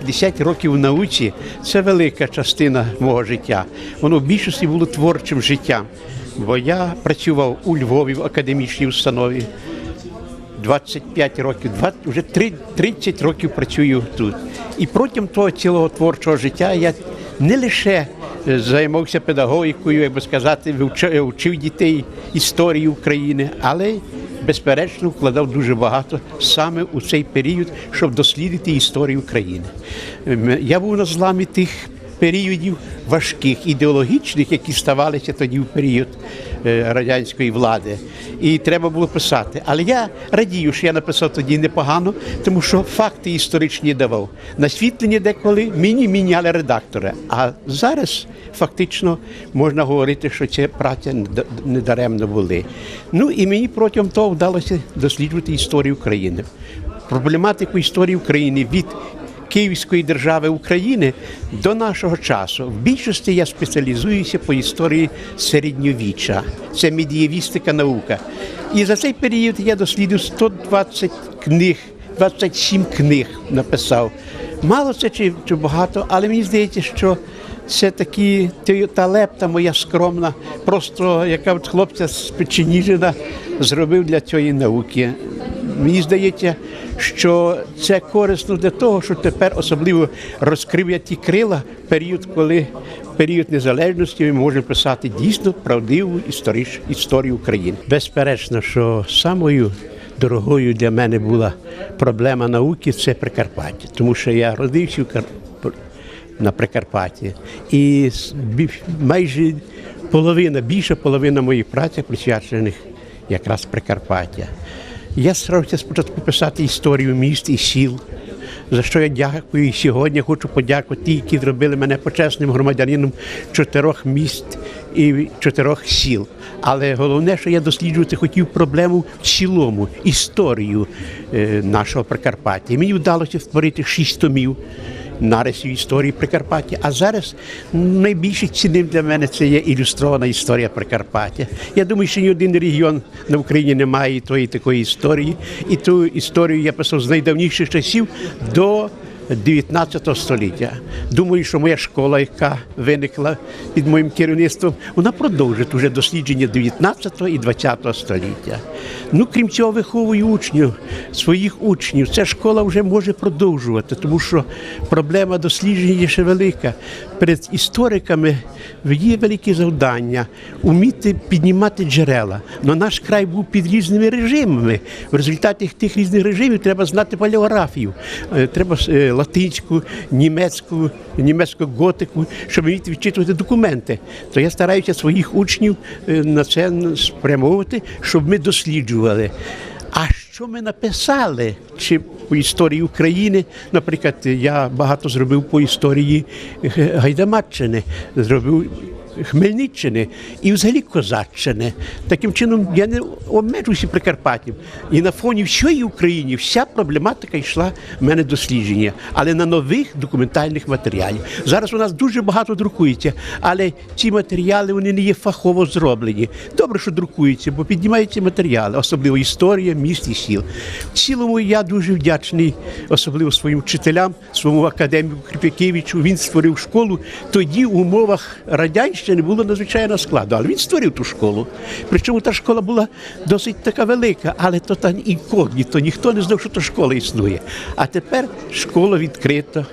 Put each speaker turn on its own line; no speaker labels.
50 років в науці це велика частина мого життя. Воно в більшості було творчим життям. Бо я працював у Львові в академічній установі. 25 років, 20, вже три- 30 років працюю тут. І протягом того цілого творчого життя я не лише е, займався педагогікою, як би сказати, вивчав, вчив дітей історії України, але безперечно вкладав дуже багато саме у цей період, щоб дослідити історію України. Ем, Я був на зламі тих періодів важких, ідеологічних, які ставалися тоді в період е, радянської влади. І треба було писати. Але я радію, що я написав тоді непогано, тому що факти історичні давав. Насвітлення деколи мені міняли редактори. А зараз фактично можна говорити, що ця праця не- недаремно були. Ну і мені протягом того вдалося досліджувати історію України. Проблематику історії України від Київської держави України до нашого часу. В більшості я спеціалізуюся по історії середньовіччя. Це медієвістика наука. І за цей період я дослідив 120 книг, 27 книг написав. Мало це чи, чи багато, але мені здається, що це такі та лепта моя скромна, просто яка от хлопця з Печеніжина зробив для цієї науки. Мені здається, що це корисно для того, що тепер особливо розкрив ті крила період, коли період незалежності ми можемо писати дійсно правдиву історію України. Безперечно, що самою дорогою для мене була проблема науки це Прикарпаття, тому що я родився на Прикарпатті. І майже половина, більша половина моїх праці присвячених якраз Прикарпаття. Я старався спочатку писати історію міст і сіл, за що я дякую і сьогодні. Хочу подякувати ті, які зробили мене почесним громадянином чотирьох міст і чотирьох сіл. Але головне, що я досліджувати хотів проблему в цілому, історію е, нашого Прикарпаття. Мені вдалося створити шість томів нарисів історії Прикарпаття. А зараз найбільше цінним для мене це є ілюстрована історія Прикарпаття. Я думаю, що ні один регіон на Україні не має тої такої історії. І ту історію я писав з найдавніших часів до 19 століття. Думаю, що моя школа, яка виникла під моїм керівництвом, вона продовжить уже дослідження 19 і 20 століття. Ну, крім цього, виховую учнів, своїх учнів. Ця школа вже може продовжувати, тому що проблема дослідження ще велика. Перед істориками є великі завдання вміти піднімати джерела. Но наш край був під різними режимами. В результаті тих різних режимів треба знати палеографію, е, треба е, латинську, німецьку, німецьку готику, щоб вміти відчитувати документи. То я стараюся своїх учнів е, на це спрямовувати, щоб ми досліджували. А що ми написали? Чи по історії України, наприклад, я багато зробив по історії Гайдамаччини, зробив Хмельниччини і взагалі Козаччини. Таким чином я не обмежуюся Прикарпаттям. І на фоні всієї України вся проблематика йшла в мене дослідження, але на нових документальних матеріалів. Зараз у нас дуже багато друкується, але ці матеріали вони не є фахово зроблені. Добре, що друкуються, бо піднімаються матеріали, особливо історія міст і сіл. В цілому я дуже вдячний, особливо своїм вчителям, своєму академіку Кріпякевичу. Він створив школу. Тоді в умовах радянщини було надзвичайно складно, але він створив ту школу. Причому та школа була досить така велика, але то та інкогніто, ніхто не знав, що та школа існує. А тепер школа відкрита,